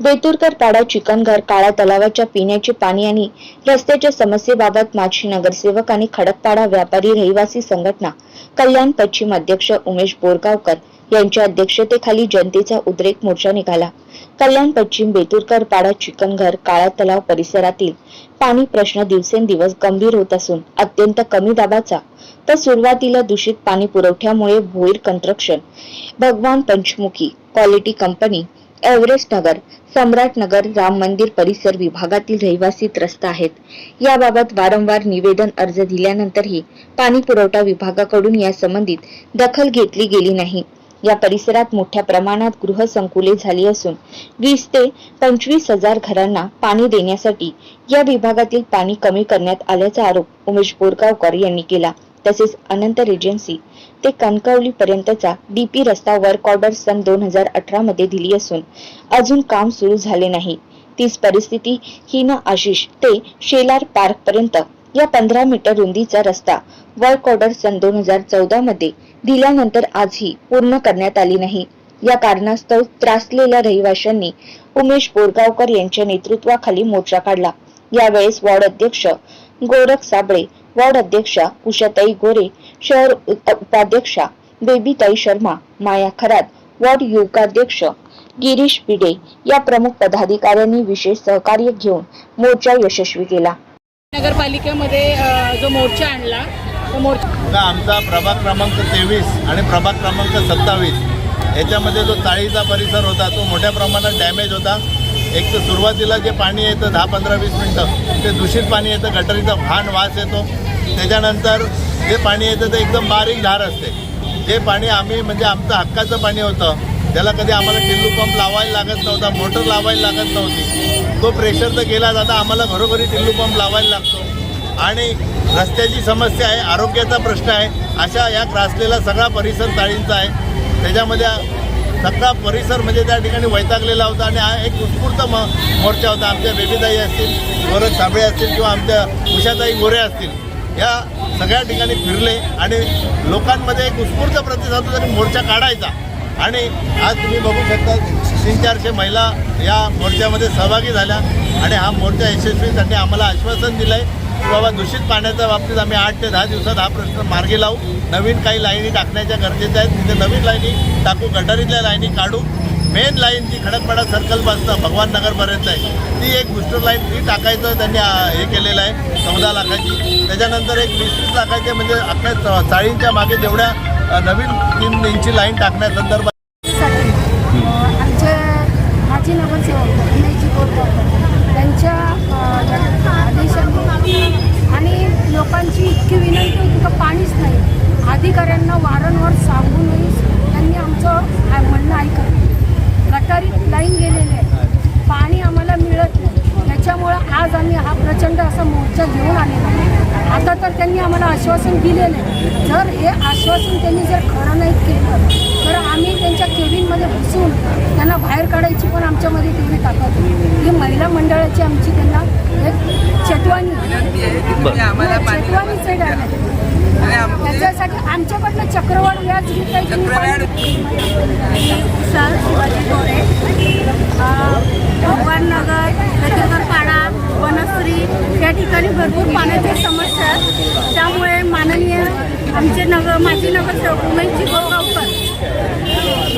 बेतुरकर पाडा चिकनघर काळा तलावाच्या पिण्याचे पाणी आणि रस्त्याच्या समस्येबाबत माजी नगरसेवक आणि खडकपाडा व्यापारी रहिवासी संघटना कल्याण पश्चिम अध्यक्ष उमेश बोरगावकर यांच्या अध्यक्षतेखाली जनतेचा उद्रेक मोर्चा निघाला. कल्याण पश्चिम बेतुरकर पाडा चिकनघर काळा तलाव परिसरातील पाणी प्रश्न दिवसेंदिवस गंभीर होत असून अत्यंत कमी दाबाचा. तर सुरुवातीला दूषित पाणी पुरवठ्यामुळे Bhoir construction Bhagwan Panchmukhi quality company Everest Nagar Samrat Nagar Ram Mandir परिसर विभागातील रहिवासी त्रस्त आहेत. याबाबत वारंवार निवेदन अर्ज दिल्यानंतरही पाणी पुरवठा विभागाकडून या संबंधित दखल घेतली गेली नाही. या परिसरात मोठ्या प्रमाणात गृहसंकुले झाली असून वीस ते पंचवीस हजार घरांना पाणी देण्यासाठी या विभागातील पाणी कमी करण्यात आल्याचा आरोप उमेश बोरगावकर यांनी केला. तसेच अनंत रेजन्सी ते कणकवली पर्यंतचा डीपी रस्ता वर्क ऑर्डर सन दोन हजार अठरा मध्ये दिली असून अजून काम सुरू झाले नाही. तीच परिस्थिती हिना आशिष ते शेलार पार्क पर्यंत या पंधरा मीटर रुंदीचा रस्ता वर्क ऑर्डर सन दोन हजार चौदा मध्ये दिल्यानंतर आजही पूर्ण करण्यात आली नाही. या कारणास्तव त्रासलेल्या रहिवाशांनी उमेश बोरगावकर यांच्या नेतृत्वाखाली मोर्चा काढला. यावेळेस वॉर्ड अध्यक्ष गोरख साबळे वॉर्ड अध्यक्षा उषाताई गोरे शहर उपाध्यक्षा बेबीताई शर्मा माया खरात वॉर्ड युवकाध्यक्ष गिरीश भिडे या प्रमुख पदाधिकाऱ्यांनी विशेष सहकार्य घेऊन मोर्चा यशस्वी केला. नगरपालिकेमध्ये जो मोर्चा आणला तो मोर्चा आमचा प्रभाग क्रमांक तेवीस आणि प्रभाग क्रमांक सत्तावीस याच्यामध्ये जो चाळीचा परिसर होता तो मोठ्या प्रमाणात डॅमेज होता. एक तर सुरुवातीला जे पाणी येतं दहा पंधरा वीस मिनटं ते दूषित पाणी येतं गटरीचा घाण वास येतो. त्याच्यानंतर जे पाणी येतं ते एकदम बारीक धार असते. जे पाणी आम्ही म्हणजे आमचं हक्काचं पाणी होतं त्याला कधी आम्हाला टिल्लू पंप लावायला लागत नव्हता मोटर लावायला लागत नव्हती तो प्रेशर तर गेला जाता आम्हाला घरोघरी टिल्लू पंप लावायला लागतो. आणि रस्त्याची समस्या आहे आरोग्याचा प्रश्न आहे अशा या ग्रासलेला सगळा परिसर चाळींचा आहे. त्याच्यामध्ये सगळा परिसर म्हणजे त्या ठिकाणी वैतागलेला होता आणि हा एक उत्स्फूर्त म मोर्चा होता. आमच्या बेबीताई असतील गोरख साबळे असतील किंवा आमच्या उषाताई गोरे असतील या सगळ्या ठिकाणी फिरले आणि लोकांमध्ये एक उत्स्फूर्त प्रतिसाद होता आणि मोर्चा काढायचा. आणि आज तुम्ही बघू शकता तीन चारशे महिला या मोर्चामध्ये सहभागी झाल्या आणि हा मोर्चा यशस्वी त्यांनी आम्हाला आश्वासन दिलं आहे की बाबा दूषित पाण्याच्या बाबतीत आम्ही आठ ते दहा दिवसात हा प्रश्न मार्गी लावू. नवीन काही लाईनी टाकण्याच्या गरजेच्या आहेत. तिथे नवीन लाईनी टाकू गटारीतल्या लाईनी काढू. मेन लाईन जी खडकपाडा सर्कलपासून भगवान नगरपर्यंत आहे ती एक बुस्टर लाईन ती टाकायचं त्यांनी हे केलेलं आहे चौदा लाखाची. त्याच्यानंतर एक वीस वीस लाखाचे म्हणजे आपल्या चाळींच्या मागे जेवढ्या नवीन तीन इंची लाईन टाकण्यासंदर्भात आमच्या अ, नगरसेवक त्यांच्या आणि लोकांची इतकी विनंती होती का पाणीच नाही. अधिकाऱ्यांना वारंवार सांगूनही त्यांनी आमचं म्हणणं ऐकलं. गटारीत लाईन गेलेले आहे. पाणी आम्हाला मिळत नाही. त्याच्यामुळं आज आम्ही हा प्रचंड असा मोर्चा घेऊन आलेला आहे. आता तर त्यांनी आम्हाला आश्वासन दिलेलं आहे. जर हे आश्वासन त्यांनी जर खरं नाही केलं तर आम्ही त्यांच्या केबिनमध्ये घुसून त्यांना बाहेर काढायची पण आमच्यामध्ये तेवढी ताकद. ही महिला मंडळाची आमची त्यांना एक चेतवानी आम्हाला पाणी चेतवानीच आहे direct. आणि आम- त्याच्यासाठी आमच्याकडनं चक्रवाढ व्याज सर शिवाजी गोरे भगवान नगर पाडा वनश्री या ठिकाणी भरपूर पाण्याची समस्या आहे. त्यामुळे माननीय आमचे नगर माजी नगरसेवक उमेशजी गोगावकर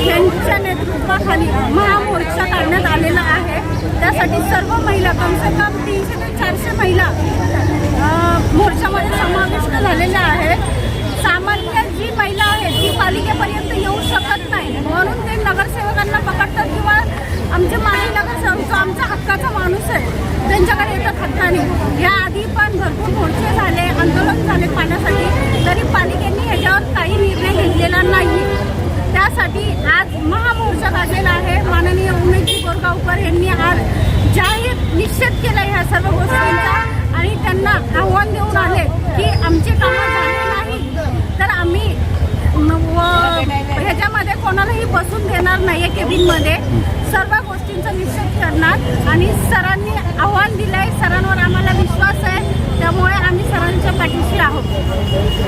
यांच्या नेतृत्वाखाली महामोर्चा काढण्यात आलेला आहे. त्यासाठी सर्व महिला कमसे कम तीनशे ते चारशे महिला अ, मोर्चामध्ये समाविष्ट झालेल्या आहेत सामान्य जी महिला आहे ती पालिकेपर्यंत येऊ शकत नाही म्हणून ते नगरसेवकांना पकडतात किंवा आमचे माजी आमचा हक्काचा माणूस आहे. त्यांच्याकडे येतात हक्काने या आधी पण भरपूर मोर्चे झाले आंदोलन झाले पाण्यासाठी. तरी पालिकेने ह्याच्यावर काही निर्णय घेतलेला नाही. त्यासाठी आज महामोर्चा काढलेला आहे. माननीय उमेशजी बोरगावकर यांनी आज जाहीर निश्चित केला ह्या सर्व गोष्टींचा. आणि त्यांना आव्हान देऊन आले की आमचे कामं झाले नाही तर आम्ही ह्याच्यामध्ये कोणालाही बसून देणार नाही आहे केबिनमध्ये सर्व गोष्टी गोष्टींचा निश्चित करणार आणि सरांनी आव्हान दिलं आहे सरांवर आम्हाला विश्वास आहे त्यामुळे आम्ही सरांच्या पाठीशी आहोत.